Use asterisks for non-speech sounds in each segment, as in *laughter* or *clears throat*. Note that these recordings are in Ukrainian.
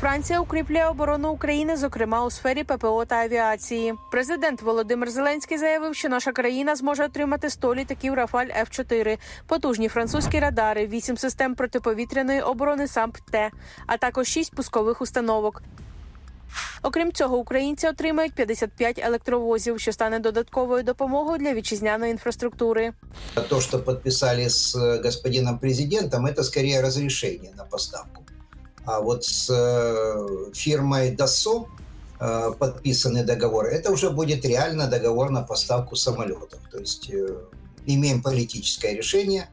Франція укріплює оборону України, зокрема у сфері ППО та авіації. Президент Володимир Зеленський заявив, що наша країна зможе отримати 100 літаків Рафаль Ф-4, потужні французькі радари, 8 систем протиповітряної оборони САМП-Т, а також 6 пускових установок. Окрім цього, українці отримають 55 електровозів, що стане додатковою допомогою для вітчизняної інфраструктури. То, что подписали с э, господином президентом, это скорее разрешение на поставку. А вот с э, фирмой Dassault э, подписанный договор, это уже будет реально договор на поставку самолетов. То есть э, имеем политическое решение,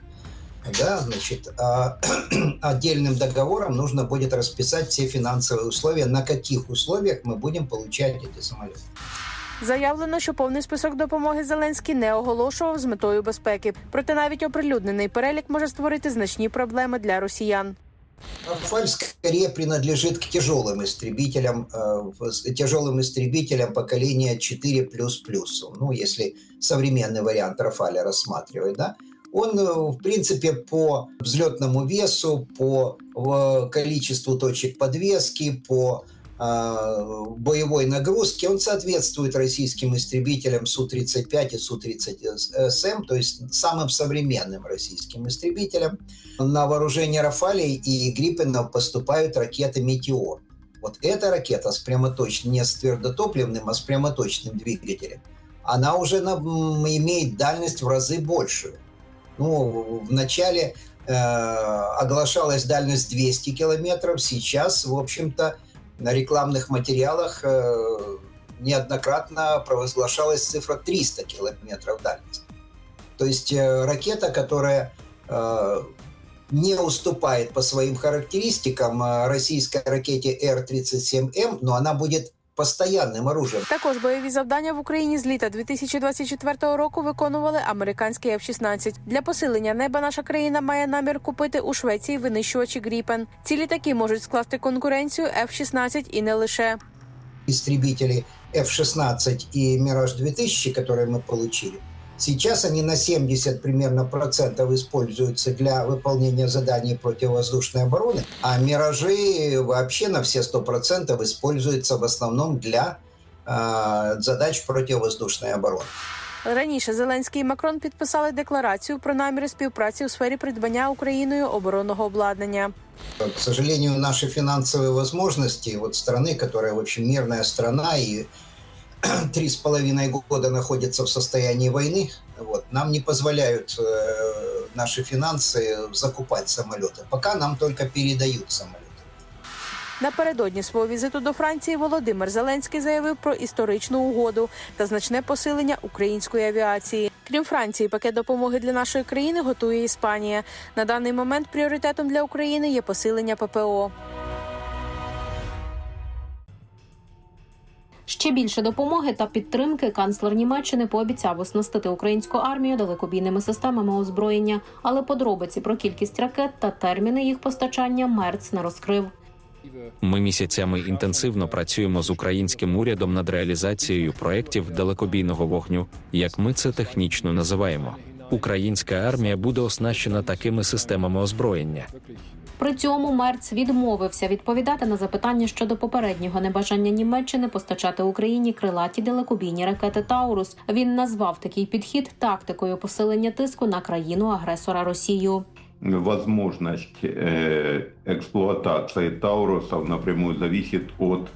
да, значит, а *clears throat* отдельным договором нужно будет расписать все финансовые условия, на каких условиях мы будем получать эти самолеты. Заявлено, що повний список допомоги Зеленський не оголошував з метою безпеки. Проте навіть оприлюднений перелік може створити значні проблеми для росіян. Рафаль скорее принадлежит к тяжелым истребителям, э, тяжелым истребителям поколения 4 Ну, если современный вариант Рафаля рассматривать, да, он, э, в принципе, по взлетному весу, по э, количеству точек подвески, по боевой нагрузке, он соответствует российским истребителям Су-35 и Су-30СМ, то есть самым современным российским истребителям. На вооружение Рафалей и Гриппенов поступают ракеты «Метеор». Вот эта ракета с прямоточным, не с твердотопливным, а с прямоточным двигателем, она уже имеет дальность в разы большую. Ну, в начале э, оглашалась дальность 200 километров, сейчас, в общем-то, на рекламных материалах э, неоднократно провозглашалась цифра 300 километров дальности. То есть э, ракета, которая э, не уступает по своим характеристикам российской ракете Р-37М, но она будет постоянным оружием. Також бойові завдання в Україні з літа 2024 року виконували американські F-16. Для посилення неба наша країна має намір купити у Швеції винищувачі Гріпен. Ці літаки можуть скласти конкуренцію F-16 і не лише. Истребители F-16 и Мираж-2000, которые мы получили, сейчас они на 70 примерно процентов используются для выполнения заданий противовоздушной обороны, а Миражи вообще на все 100 процентов используются в основном для э, задач противовоздушной обороны. Раніше Зеленський і Макрон підписали декларацію про наміри співпраці у сфері придбання Україною оборонного обладнання. К сожалению, наши финансовые возможности вот страны, которая, в общем, мирная страна и *clears throat* три с половиной года находится в состоянии войны, вот, нам не позволяют э, наши финансы закупать самолеты. Пока нам только передают самолеты. Напередодні свого візиту до Франції Володимир Зеленський заявив про історичну угоду та значне посилення української авіації. Крім Франції, пакет допомоги для нашої країни готує Іспанія. На даний момент пріоритетом для України є посилення ППО. Ще більше допомоги та підтримки канцлер Німеччини пообіцяв оснастити українську армію далекобійними системами озброєння, але подробиці про кількість ракет та терміни їх постачання Мерц не розкрив. Ми місяцями інтенсивно працюємо з українським урядом над реалізацією проєктів далекобійного вогню, як ми це технічно називаємо. Українська армія буде оснащена такими системами озброєння. При цьому Мерц відмовився відповідати на запитання щодо попереднього небажання Німеччини постачати Україні крилаті далекобійні ракети Таурус. Він назвав такий підхід тактикою посилення тиску на країну агресора Росію. возможность э, эксплуатации Таурусов напрямую зависит от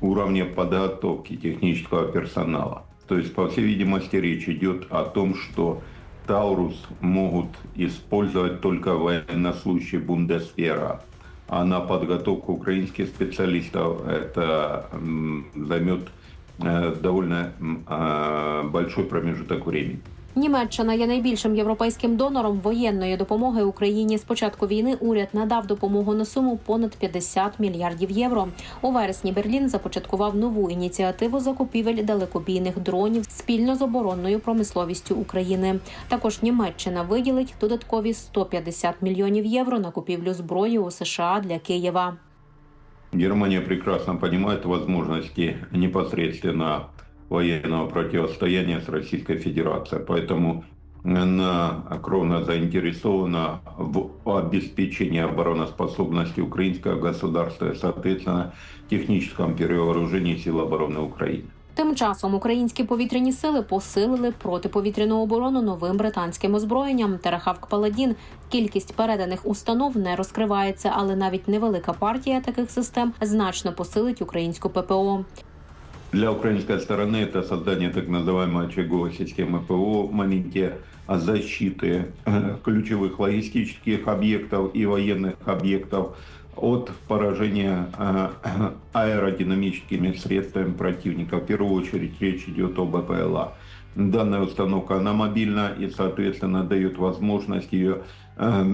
уровня подготовки технического персонала. То есть, по всей видимости, речь идет о том, что Таурус могут использовать только военнослужащие Бундесвера, а на подготовку украинских специалистов это м, займет э, довольно м, э, большой промежуток времени. Німеччина є найбільшим європейським донором воєнної допомоги Україні. З початку війни уряд надав допомогу на суму понад 50 мільярдів євро. У вересні Берлін започаткував нову ініціативу закупівель далекобійних дронів спільно з оборонною промисловістю України. Також Німеччина виділить додаткові 150 мільйонів євро на купівлю зброї у США для Києва. Германия прекрасно понимает возможности непосредственно военного противостояния с Российской Федерацией. Поэтому она кровно заинтересована в обеспечении обороноспособности украинского государства и, соответственно, техническом перевооружении сил обороны Украины. Тим часом українські повітряні сили посилили протиповітряну оборону новим британським озброєнням Терахавк Паладін. Кількість переданих установ не розкривається, але навіть невелика партія таких систем значно посилить українську ППО. Для украинской стороны это создание так называемой очаговой системы ПВО в моменте защиты э, ключевых логистических объектов и военных объектов от поражения э, аэродинамическими средствами противника. В первую очередь речь идет об БПЛА. Данная установка, она мобильна и, соответственно, дает возможность ее э,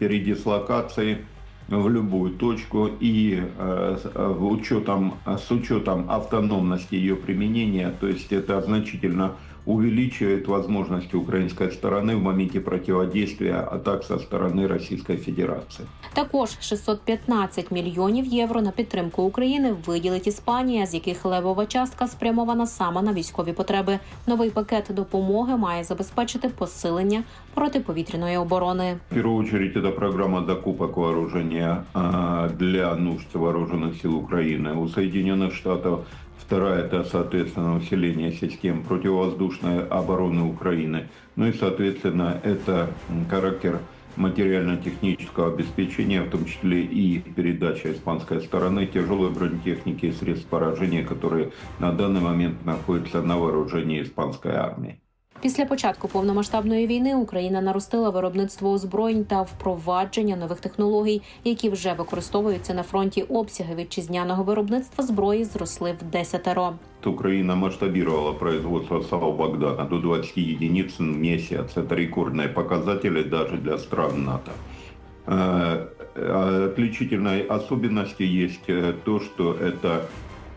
передислокации в любую точку и э, с- э, в учетом, с учетом автономности ее применения, то есть это значительно увеличивает возможности украинской стороны в моменте противодействия атак со стороны Российской Федерации. Також 615 мільйонів євро на підтримку України виділить Іспанія, з яких левова частка спрямована саме на військові потреби. Новий пакет допомоги має забезпечити посилення протиповітряної оборони. В первую очередь это программа закупок вооружения а, для нужд вооруженных сил Украины. У Соединенных Штатов Вторая это, соответственно, усиление систем противовоздушной обороны Украины. Ну и, соответственно, это характер материально-технического обеспечения, в том числе и передача испанской стороны тяжелой бронетехники и средств поражения, которые на данный момент находятся на вооружении испанской армии. Після початку повномасштабної війни Україна наростила виробництво озброєнь та впровадження нових технологій, які вже використовуються на фронті. Обсяги вітчизняного виробництва зброї зросли в десятеро. Украина масштабировала производство САУ «Богдана» до 20 единиц в месяц. Это рекордные показатели даже для стран НАТО. Э, э, Отличительной особенностью есть э, то, что это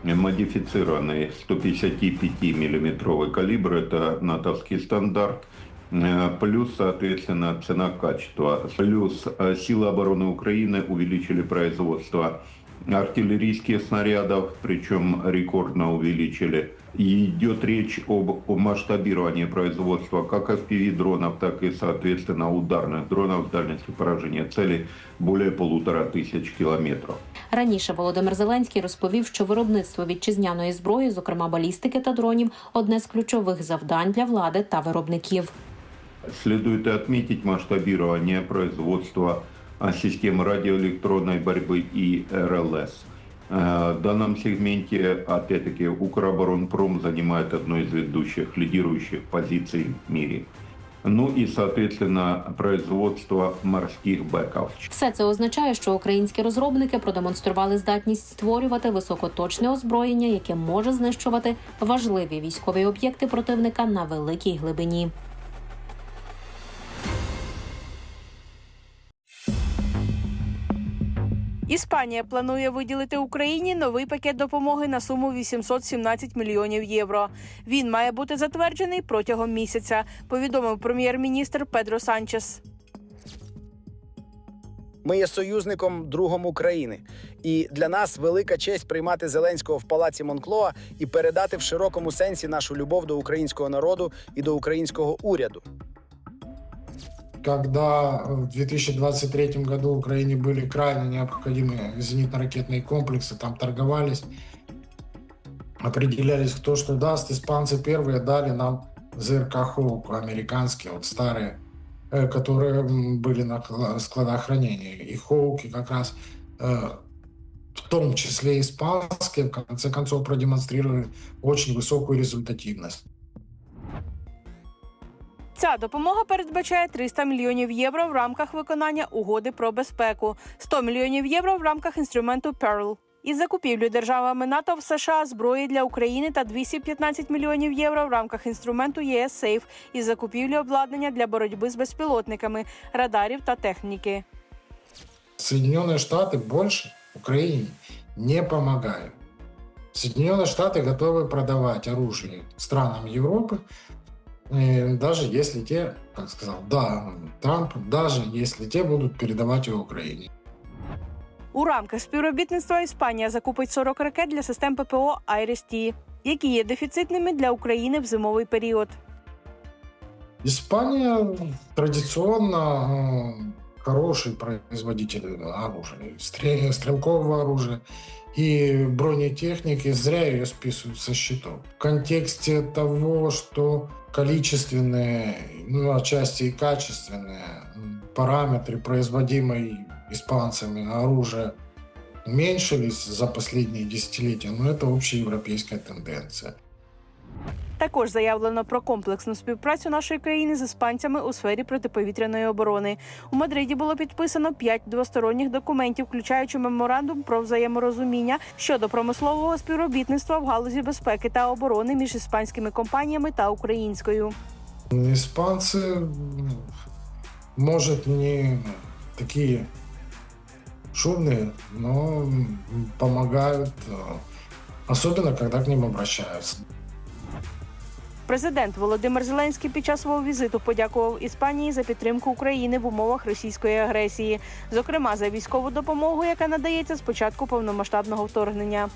модифицированный 155-миллиметровый калибр, это натовский стандарт, Э, Плюс, соответственно, цена-качество. Плюс э, силы обороны Украины увеличили производство артиллерийских снарядов, причем рекордно увеличили. И идет речь об, масштабировании производства как FPV-дронов, так и, соответственно, ударных дронов с дальностью поражения цели более полутора тысяч километров. Раніше Володимир Зеленський розповів, що виробництво вітчизняної зброї, зокрема балістики та дронів, одне з ключових завдань для влади та виробників. Следует и отметить масштабирование производства систем радиоэлектронной борьбы и РЛС. Э, В данном сегменте, опять-таки, Укроборонпром занимает одну из ведущих, лидирующих позиций в мире. Ну и, соответственно, производство морских бэков. Все це означає, що українські розробники продемонстрували здатність створювати високоточне озброєння, яке може знищувати важливі військові об'єкти противника на великій глибині. Іспанія планує виділити Україні новий пакет допомоги на суму 817 мільйонів євро. Він має бути затверджений протягом місяця. Повідомив прем'єр-міністр Педро Санчес. Ми є союзником другом України, і для нас велика честь приймати Зеленського в палаці Монклоа і передати в широкому сенсі нашу любов до українського народу і до українського уряду. Когда в 2023 году Украине были крайне необходимы зенитно-ракетные комплексы, там торговались, определялись, кто что даст. Испанцы первые дали нам ЗРК Хоук, американские, вот старые, э, которые были на кла- складах хранения. И Хоуки как раз э, в том числе испанские, в конце концов, продемонстрировали очень высокую результативность. Ця допомога передбачає 300 мільйонів євро в рамках виконання угоди про безпеку, 100 мільйонів євро в рамках інструменту Pearl. Із закупівлі державами НАТО в США зброї для України та 215 мільйонів євро в рамках інструменту ЄС Сейф із закупівлі обладнання для боротьби з безпілотниками, радарів та техніки. Соединенные Штаты больше Украине не помогают. Соединенные Штаты готовы продавать оружие странам Европы, э, даже если те, как сказал, да, Трамп, даже если те будут передавать его Украине. У рамках співробітництва Іспанія закупить 40 ракет для систем ППО «Айріс-Ті», які є дефіцитними для України в зимовий період. Іспанія традиционно э, хороший производитель оружия, стре- стрелкового оружия и бронетехники, зря ее списывают со счетов. В контексте того, что количественные, ну, отчасти и качественные параметры производимой испанцами оружия уменьшились за последние десятилетия, но это общеевропейская тенденция. Також заявлено про комплексну співпрацю нашої країни з іспанцями у сфері протиповітряної оборони. У Мадриді було підписано п'ять двосторонніх документів, включаючи меморандум про взаєморозуміння щодо промислового співробітництва в галузі безпеки та оборони між іспанськими компаніями та українською. Испанцы, м, может, не такие шумные, но м, помогают, э, особенно когда к ним обращаются. Президент Володимир Зеленський під час свого візиту подякував Іспанії за підтримку України в умовах російської агресії, зокрема за військову допомогу, яка надається з початку повномасштабного вторгнення.